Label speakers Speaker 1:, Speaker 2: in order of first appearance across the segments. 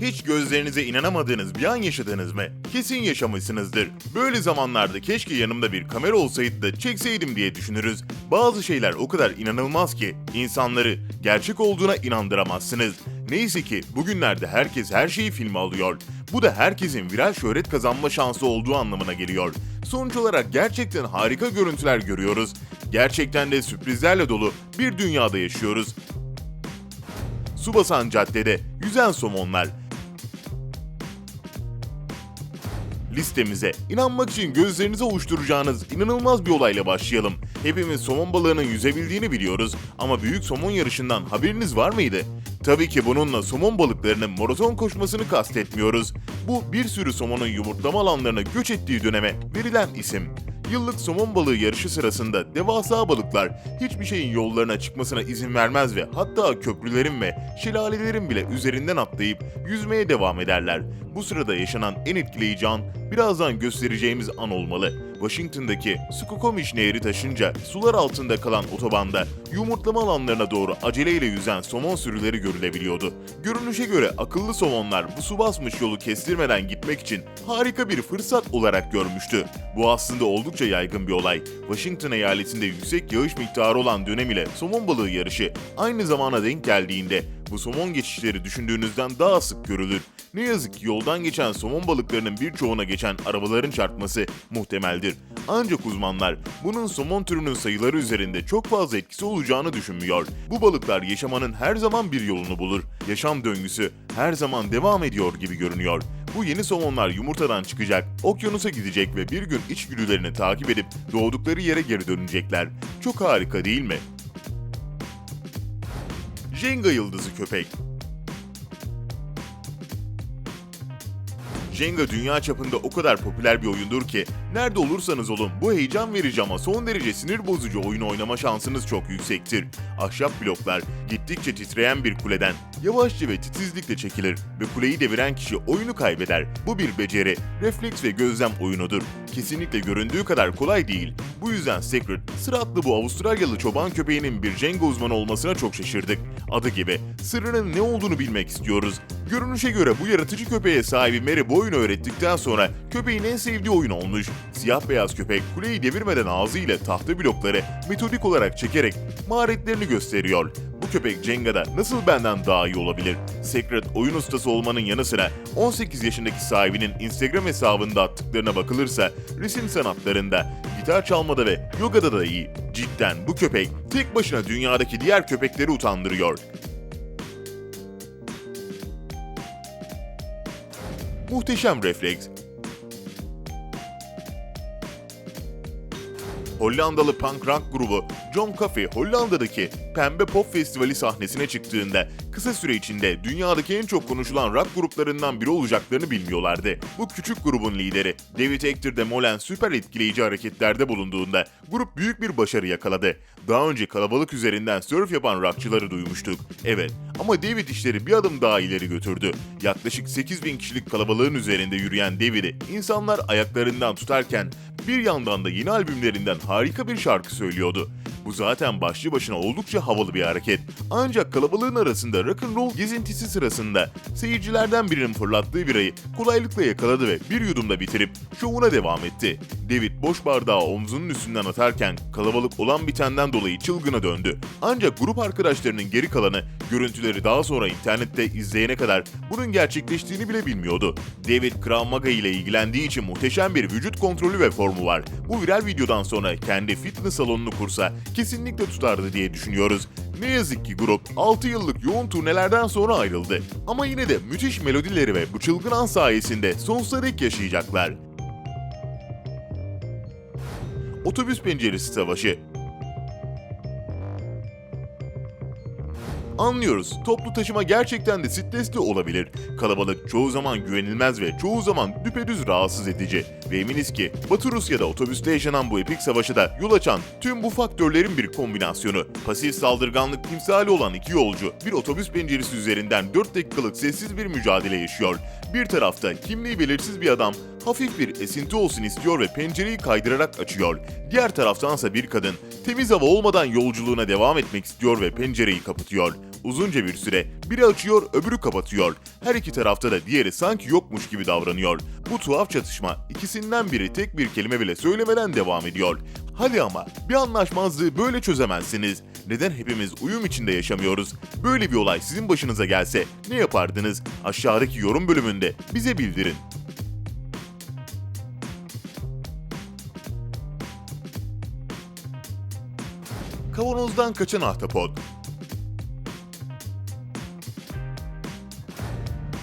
Speaker 1: Hiç gözlerinize inanamadığınız bir an yaşadınız mı? Kesin yaşamışsınızdır. Böyle zamanlarda keşke yanımda bir kamera olsaydı da çekseydim diye düşünürüz. Bazı şeyler o kadar inanılmaz ki insanları gerçek olduğuna inandıramazsınız. Neyse ki bugünlerde herkes her şeyi filme alıyor. Bu da herkesin viral şöhret kazanma şansı olduğu anlamına geliyor. Sonuç olarak gerçekten harika görüntüler görüyoruz. Gerçekten de sürprizlerle dolu bir dünyada yaşıyoruz. Subasan Cadde'de yüzen somonlar. Listemize inanmak için gözlerinize ovuşturacağınız inanılmaz bir olayla başlayalım. Hepimiz somon balığının yüzebildiğini biliyoruz ama büyük somon yarışından haberiniz var mıydı? Tabii ki bununla somon balıklarının maraton koşmasını kastetmiyoruz. Bu bir sürü somonun yumurtlama alanlarına göç ettiği döneme verilen isim. Yıllık somon balığı yarışı sırasında devasa balıklar hiçbir şeyin yollarına çıkmasına izin vermez ve hatta köprülerin ve şelalelerin bile üzerinden atlayıp yüzmeye devam ederler. Bu sırada yaşanan en etkileyici an birazdan göstereceğimiz an olmalı. Washington'daki Squamish Nehri taşınca sular altında kalan otobanda yumurtlama alanlarına doğru aceleyle yüzen somon sürüleri görülebiliyordu. Görünüşe göre akıllı somonlar bu su basmış yolu kestirmeden gitmek için harika bir fırsat olarak görmüştü. Bu aslında oldukça yaygın bir olay. Washington eyaletinde yüksek yağış miktarı olan dönem ile somon balığı yarışı aynı zamana denk geldiğinde bu somon geçişleri düşündüğünüzden daha sık görülür. Ne yazık ki yoldan geçen somon balıklarının birçoğuna geçen arabaların çarpması muhtemeldir. Ancak uzmanlar bunun somon türünün sayıları üzerinde çok fazla etkisi olacağını düşünmüyor. Bu balıklar yaşamanın her zaman bir yolunu bulur. Yaşam döngüsü her zaman devam ediyor gibi görünüyor. Bu yeni somonlar yumurtadan çıkacak, okyanusa gidecek ve bir gün içgüdülerini takip edip doğdukları yere geri dönecekler. Çok harika değil mi? Jenga yıldızı köpek. Jenga dünya çapında o kadar popüler bir oyundur ki nerede olursanız olun bu heyecan verici ama son derece sinir bozucu oyunu oynama şansınız çok yüksektir. Ahşap bloklar gittikçe titreyen bir kuleden yavaşça ve titizlikle çekilir ve kuleyi deviren kişi oyunu kaybeder. Bu bir beceri, refleks ve gözlem oyunudur. Kesinlikle göründüğü kadar kolay değil. Bu yüzden Secret, sıratlı bu Avustralyalı çoban köpeğinin bir Jenga uzmanı olmasına çok şaşırdık. Adı gibi sırrının ne olduğunu bilmek istiyoruz. Görünüşe göre bu yaratıcı köpeğe sahibi Mary bu oyunu öğrettikten sonra köpeğin en sevdiği oyun olmuş. Siyah beyaz köpek kuleyi devirmeden ağzıyla tahta blokları metodik olarak çekerek maharetlerini gösteriyor. Köpek Jenga'da nasıl benden daha iyi olabilir? Secret oyun ustası olmanın yanı sıra 18 yaşındaki sahibinin Instagram hesabında attıklarına bakılırsa resim sanatlarında, gitar çalmada ve yogada da iyi. Cidden bu köpek tek başına dünyadaki diğer köpekleri utandırıyor. Muhteşem refleks. Hollandalı punk rock grubu John Coffey Hollanda'daki Pembe Pop Festivali sahnesine çıktığında kısa süre içinde dünyadaki en çok konuşulan rock gruplarından biri olacaklarını bilmiyorlardı. Bu küçük grubun lideri David Hector de Molen süper etkileyici hareketlerde bulunduğunda grup büyük bir başarı yakaladı. Daha önce kalabalık üzerinden surf yapan rockçıları duymuştuk. Evet ama David işleri bir adım daha ileri götürdü. Yaklaşık 8000 kişilik kalabalığın üzerinde yürüyen David'i insanlar ayaklarından tutarken bir yandan da yeni albümlerinden harika bir şarkı söylüyordu. Bu zaten başlı başına oldukça havalı bir hareket. Ancak kalabalığın arasında rock'n'roll gezintisi sırasında seyircilerden birinin fırlattığı birayı kolaylıkla yakaladı ve bir yudumda bitirip şovuna devam etti. David boş bardağı omzunun üstünden atarken kalabalık olan bitenden dolayı çılgına döndü. Ancak grup arkadaşlarının geri kalanı görüntüleri daha sonra internette izleyene kadar bunun gerçekleştiğini bile bilmiyordu. David Krav Maga ile ilgilendiği için muhteşem bir vücut kontrolü ve formu var. Bu viral videodan sonra kendi fitness salonunu kursa kesinlikle tutardı diye düşünüyoruz. Ne yazık ki grup 6 yıllık yoğun turnelerden sonra ayrıldı. Ama yine de müthiş melodileri ve bu çılgın an sayesinde sonsuza dek yaşayacaklar. Otobüs penceresi savaşı Anlıyoruz. Toplu taşıma gerçekten de stresli olabilir. Kalabalık çoğu zaman güvenilmez ve çoğu zaman düpedüz rahatsız edici. Ve eminiz ki Batı Rusya'da otobüste yaşanan bu epik savaşa da yol açan tüm bu faktörlerin bir kombinasyonu. Pasif saldırganlık timsali olan iki yolcu bir otobüs penceresi üzerinden 4 dakikalık sessiz bir mücadele yaşıyor. Bir tarafta kimliği belirsiz bir adam hafif bir esinti olsun istiyor ve pencereyi kaydırarak açıyor. Diğer taraftansa bir kadın temiz hava olmadan yolculuğuna devam etmek istiyor ve pencereyi kapatıyor. Uzunca bir süre biri açıyor öbürü kapatıyor. Her iki tarafta da diğeri sanki yokmuş gibi davranıyor. Bu tuhaf çatışma ikisinden biri tek bir kelime bile söylemeden devam ediyor. Hadi ama bir anlaşmazlığı böyle çözemezsiniz. Neden hepimiz uyum içinde yaşamıyoruz? Böyle bir olay sizin başınıza gelse ne yapardınız? Aşağıdaki yorum bölümünde bize bildirin. Kavanozdan kaçan ahtapot.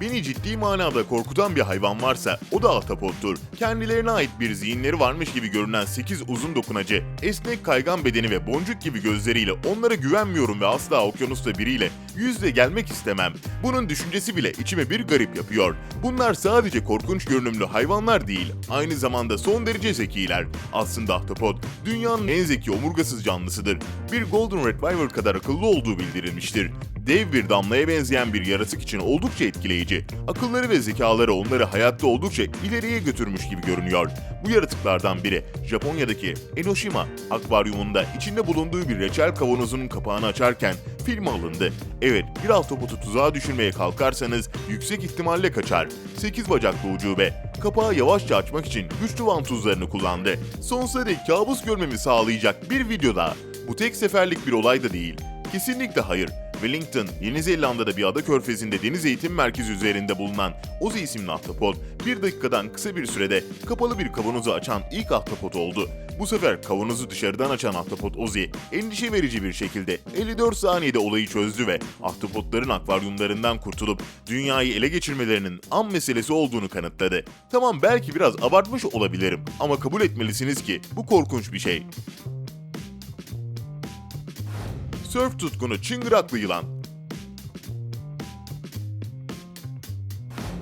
Speaker 1: Beni ciddi manada korkutan bir hayvan varsa o da ahtapottur. Kendilerine ait bir zihinleri varmış gibi görünen 8 uzun dokunacı, esnek kaygan bedeni ve boncuk gibi gözleriyle onlara güvenmiyorum ve asla okyanusta biriyle yüzle gelmek istemem. Bunun düşüncesi bile içime bir garip yapıyor. Bunlar sadece korkunç görünümlü hayvanlar değil, aynı zamanda son derece zekiler. Aslında ahtapot dünyanın en zeki omurgasız canlısıdır. Bir Golden Retriever kadar akıllı olduğu bildirilmiştir dev bir damlaya benzeyen bir yaratık için oldukça etkileyici. Akılları ve zekaları onları hayatta oldukça ileriye götürmüş gibi görünüyor. Bu yaratıklardan biri Japonya'daki Enoshima akvaryumunda içinde bulunduğu bir reçel kavanozunun kapağını açarken filme alındı. Evet, bir altopotu tuzağa düşürmeye kalkarsanız yüksek ihtimalle kaçar. 8 bacaklı ucube kapağı yavaşça açmak için güçlü vantuzlarını kullandı. Sonsuza dek kabus görmemi sağlayacak bir videoda. Bu tek seferlik bir olay da değil. Kesinlikle hayır. Wellington, Yeni Zelanda'da bir ada körfezinde deniz eğitim merkezi üzerinde bulunan Ozzy isimli ahtapot, bir dakikadan kısa bir sürede kapalı bir kavanozu açan ilk ahtapot oldu. Bu sefer kavanozu dışarıdan açan ahtapot Ozzy, endişe verici bir şekilde 54 saniyede olayı çözdü ve ahtapotların akvaryumlarından kurtulup dünyayı ele geçirmelerinin an meselesi olduğunu kanıtladı. Tamam belki biraz abartmış olabilirim ama kabul etmelisiniz ki bu korkunç bir şey. Sörf tutkunu çıngıraklı yılan.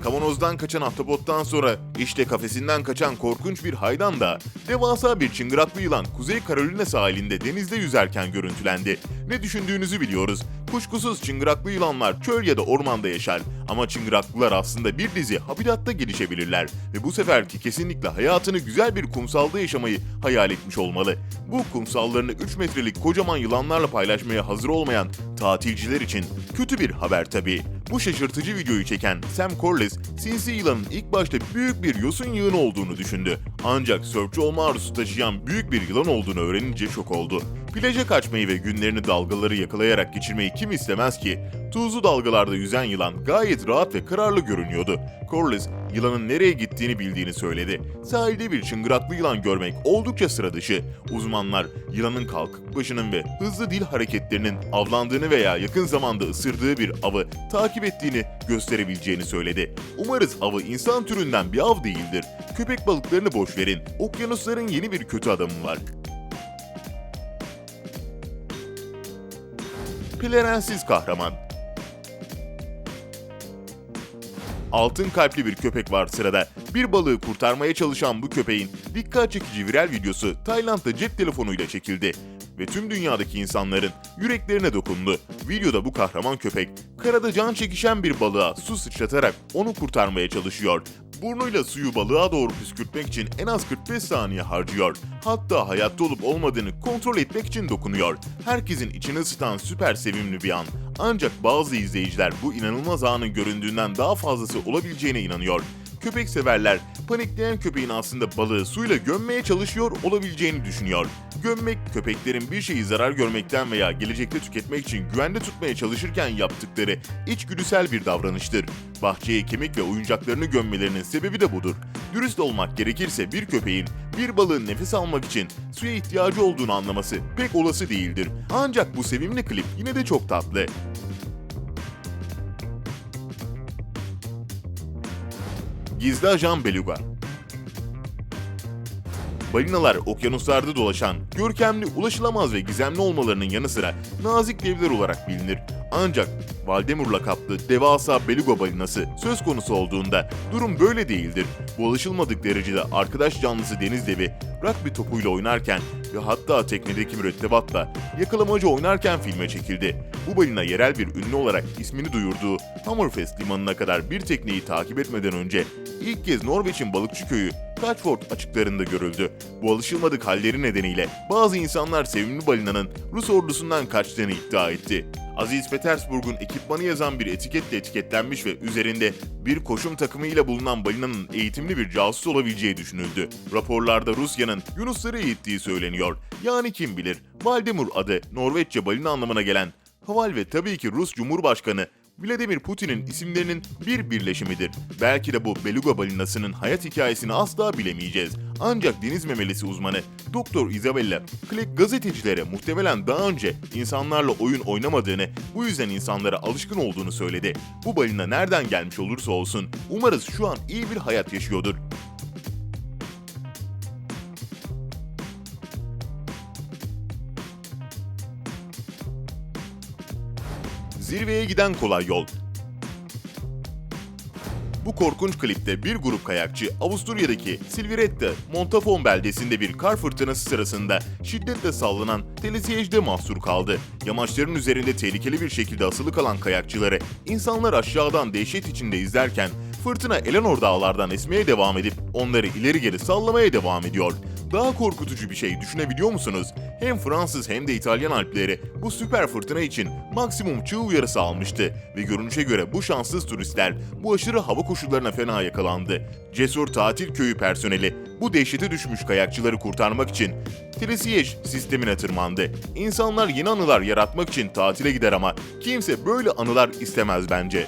Speaker 1: Kavanozdan kaçan ahtapottan sonra işte kafesinden kaçan korkunç bir haydan da devasa bir çıngıraklı yılan Kuzey Carolina sahilinde denizde yüzerken görüntülendi. Ne düşündüğünüzü biliyoruz. Kuşkusuz çıngıraklı yılanlar çöl ya da ormanda yaşar ama çıngıraklılar aslında bir dizi habitatta gelişebilirler ve bu seferki kesinlikle hayatını güzel bir kumsalda yaşamayı hayal etmiş olmalı. Bu kumsallarını 3 metrelik kocaman yılanlarla paylaşmaya hazır olmayan tatilciler için kötü bir haber tabii. Bu şaşırtıcı videoyu çeken Sam Corliss, sinsi yılanın ilk başta büyük bir yosun yığını olduğunu düşündü. Ancak sörfçü olma arzusu taşıyan büyük bir yılan olduğunu öğrenince şok oldu. Plaja kaçmayı ve günlerini dalgaları yakalayarak geçirmeyi kim istemez ki? Tuzlu dalgalarda yüzen yılan gayet rahat ve kararlı görünüyordu. Corliss, yılanın nereye gittiğini bildiğini söyledi. Sahilde bir çıngıraklı yılan görmek oldukça sıra dışı. Uzmanlar, yılanın kalkık başının ve hızlı dil hareketlerinin avlandığını veya yakın zamanda ısırdığı bir avı takip ettiğini gösterebileceğini söyledi. Umarız avı insan türünden bir av değildir. Köpek balıklarını boş verin. Okyanusların yeni bir kötü adamı var. Plerensiz kahraman. Altın kalpli bir köpek var sırada. Bir balığı kurtarmaya çalışan bu köpeğin dikkat çekici viral videosu Tayland'da cep telefonuyla çekildi ve tüm dünyadaki insanların yüreklerine dokundu. Videoda bu kahraman köpek karada can çekişen bir balığa su sıçratarak onu kurtarmaya çalışıyor. Burnuyla suyu balığa doğru püskürtmek için en az 45 saniye harcıyor. Hatta hayatta olup olmadığını kontrol etmek için dokunuyor. Herkesin içini ısıtan süper sevimli bir an. Ancak bazı izleyiciler bu inanılmaz anın göründüğünden daha fazlası olabileceğine inanıyor. Köpek severler panikleyen köpeğin aslında balığı suyla gömmeye çalışıyor olabileceğini düşünüyor. Gömmek köpeklerin bir şeyi zarar görmekten veya gelecekte tüketmek için güvende tutmaya çalışırken yaptıkları içgüdüsel bir davranıştır. Bahçeye kemik ve oyuncaklarını gömmelerinin sebebi de budur. Dürüst olmak gerekirse bir köpeğin bir balığın nefes almak için suya ihtiyacı olduğunu anlaması pek olası değildir. Ancak bu sevimli klip yine de çok tatlı. Gizli Ajan Beluga Balinalar okyanuslarda dolaşan, görkemli, ulaşılamaz ve gizemli olmalarının yanı sıra nazik devler olarak bilinir. Ancak Valdemur lakaplı devasa beluga balinası söz konusu olduğunda durum böyle değildir. Bu alışılmadık derecede arkadaş canlısı deniz devi rugby topuyla oynarken ve hatta teknedeki mürettebatla yakalamacı oynarken filme çekildi. Bu balina yerel bir ünlü olarak ismini duyurduğu Hammerfest limanına kadar bir tekneyi takip etmeden önce ilk kez Norveç'in balıkçı köyü Catchford açıklarında görüldü. Bu alışılmadık halleri nedeniyle bazı insanlar sevimli balinanın Rus ordusundan kaçtığını iddia etti. Aziz Petersburg'un ekipmanı yazan bir etiketle etiketlenmiş ve üzerinde bir koşum takımıyla bulunan balinanın eğitimli bir casus olabileceği düşünüldü. Raporlarda Rusya'nın Yunusları eğittiği söyleniyor. Yani kim bilir, Valdemir adı Norveççe balina anlamına gelen Haval ve tabii ki Rus Cumhurbaşkanı Vladimir Putin'in isimlerinin bir birleşimidir. Belki de bu beluga balinasının hayat hikayesini asla bilemeyeceğiz. Ancak deniz memelisi uzmanı Doktor Isabella Kleck gazetecilere muhtemelen daha önce insanlarla oyun oynamadığını, bu yüzden insanlara alışkın olduğunu söyledi. Bu balina nereden gelmiş olursa olsun umarız şu an iyi bir hayat yaşıyordur. Zirveye giden kolay yol. Bu korkunç klipte bir grup kayakçı Avusturya'daki Silvirette Montafon beldesinde bir kar fırtınası sırasında şiddetle sallanan telesiyejde mahsur kaldı. Yamaçların üzerinde tehlikeli bir şekilde asılı kalan kayakçıları insanlar aşağıdan dehşet içinde izlerken fırtına Eleanor dağlardan esmeye devam edip onları ileri geri sallamaya devam ediyor. Daha korkutucu bir şey düşünebiliyor musunuz? Hem Fransız hem de İtalyan alpleri bu süper fırtına için maksimum çığ uyarısı almıştı ve görünüşe göre bu şanssız turistler bu aşırı hava koşullarına fena yakalandı. Cesur tatil köyü personeli bu dehşete düşmüş kayakçıları kurtarmak için Tresiyej sistemine tırmandı. İnsanlar yeni anılar yaratmak için tatile gider ama kimse böyle anılar istemez bence.